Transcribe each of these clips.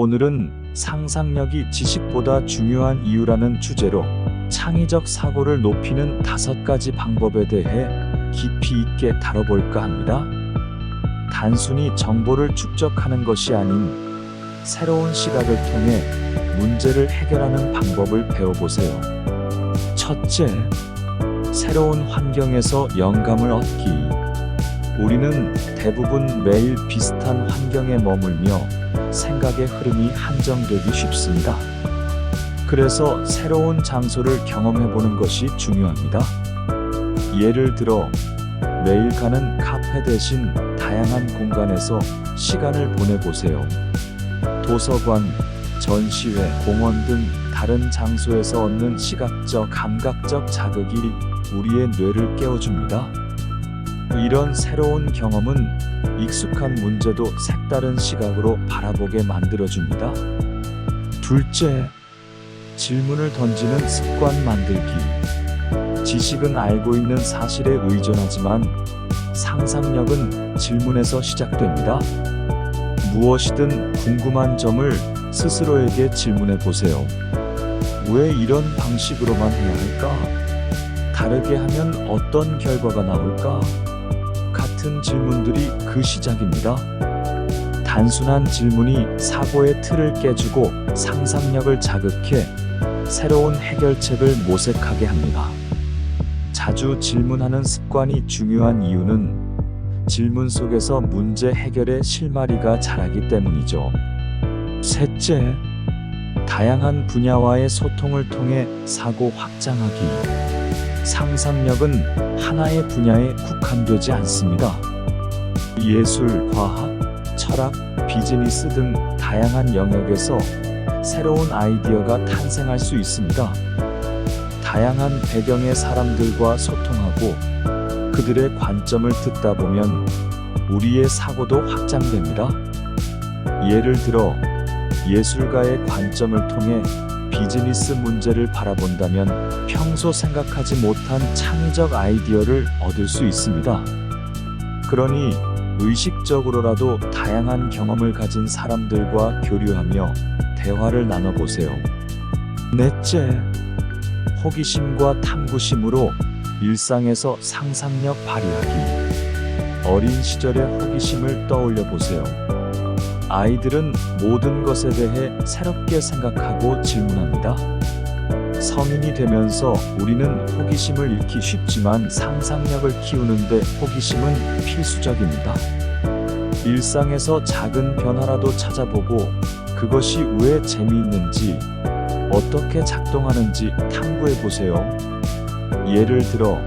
오늘은 상상력이 지식보다 중요한 이유라는 주제로 창의적 사고를 높이는 다섯 가지 방법에 대해 깊이 있게 다뤄볼까 합니다. 단순히 정보를 축적하는 것이 아닌 새로운 시각을 통해 문제를 해결하는 방법을 배워보세요. 첫째, 새로운 환경에서 영감을 얻기. 우리는 대부분 매일 비슷한 환경에 머물며 생각의 흐름이 한정되기 쉽습니다. 그래서 새로운 장소를 경험해 보는 것이 중요합니다. 예를 들어, 매일 가는 카페 대신 다양한 공간에서 시간을 보내보세요. 도서관, 전시회, 공원 등 다른 장소에서 얻는 시각적, 감각적 자극이 우리의 뇌를 깨워줍니다. 이런 새로운 경험은 익숙한 문제도 색다른 시각으로 바라보게 만들어줍니다. 둘째, 질문을 던지는 습관 만들기. 지식은 알고 있는 사실에 의존하지만 상상력은 질문에서 시작됩니다. 무엇이든 궁금한 점을 스스로에게 질문해 보세요. 왜 이런 방식으로만 해야 할까? 다르게 하면 어떤 결과가 나올까? 같은 질문들이 그 시작입니다. 단순한 질문이 사고의 틀을 깨주고 상상력을 자극해 새로운 해결책을 모색하게 합니다. 자주 질문하는 습관이 중요한 이유는 질문 속에서 문제 해결의 실마리가 자라기 때문이죠. 셋째, 다양한 분야와의 소통을 통해 사고 확장하기. 상상력은 하나의 분야에 국한되지 않습니다. 예술, 과학, 철학, 비즈니스 등 다양한 영역에서 새로운 아이디어가 탄생할 수 있습니다. 다양한 배경의 사람들과 소통하고 그들의 관점을 듣다 보면 우리의 사고도 확장됩니다. 예를 들어 예술가의 관점을 통해 비즈니스 문제를 바라본다면 평소 생각하지 못한 창의적 아이디어를 얻을 수 있습니다. 그러니 의식적으로라도 다양한 경험을 가진 사람들과 교류하며 대화를 나눠보세요. 넷째, 호기심과 탐구심으로 일상에서 상상력 발휘하기. 어린 시절의 호기심을 떠올려 보세요. 아이들은 모든 것에 대해 새롭게 생각하고 질문합니다. 성인이 되면서 우리는 호기심을 잃기 쉽지만 상상력을 키우는데 호기심은 필수적입니다. 일상에서 작은 변화라도 찾아보고 그것이 왜 재미있는지, 어떻게 작동하는지 탐구해 보세요. 예를 들어,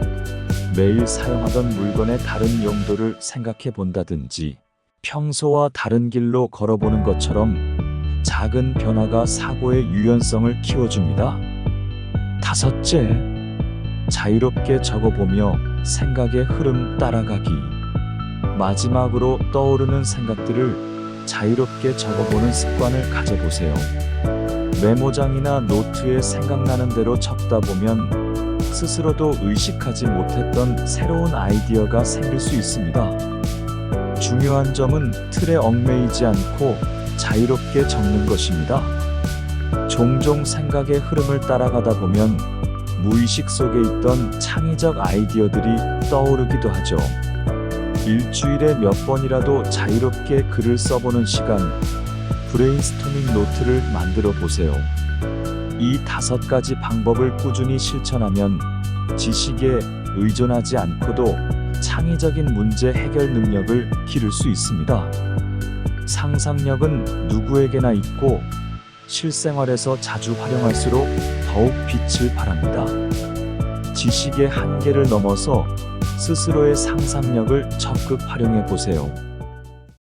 매일 사용하던 물건의 다른 용도를 생각해 본다든지, 평소와 다른 길로 걸어보는 것처럼 작은 변화가 사고의 유연성을 키워줍니다. 다섯째, 자유롭게 적어보며 생각의 흐름 따라가기. 마지막으로 떠오르는 생각들을 자유롭게 적어보는 습관을 가져보세요. 메모장이나 노트에 생각나는 대로 적다 보면 스스로도 의식하지 못했던 새로운 아이디어가 생길 수 있습니다. 중요한 점은 틀에 얽매이지 않고 자유롭게 적는 것입니다. 종종 생각의 흐름을 따라가다 보면 무의식 속에 있던 창의적 아이디어들이 떠오르기도 하죠. 일주일에 몇 번이라도 자유롭게 글을 써보는 시간, 브레인스토밍 노트를 만들어 보세요. 이 다섯 가지 방법을 꾸준히 실천하면 지식에 의존하지 않고도 창의적인 문제 해결 능력을 기를 수 있습니다. 상상력은 누구에게나 있고 실생활에서 자주 활용할수록 더욱 빛을 발합니다. 지식의 한계를 넘어서 스스로의 상상력을 적극 활용해 보세요.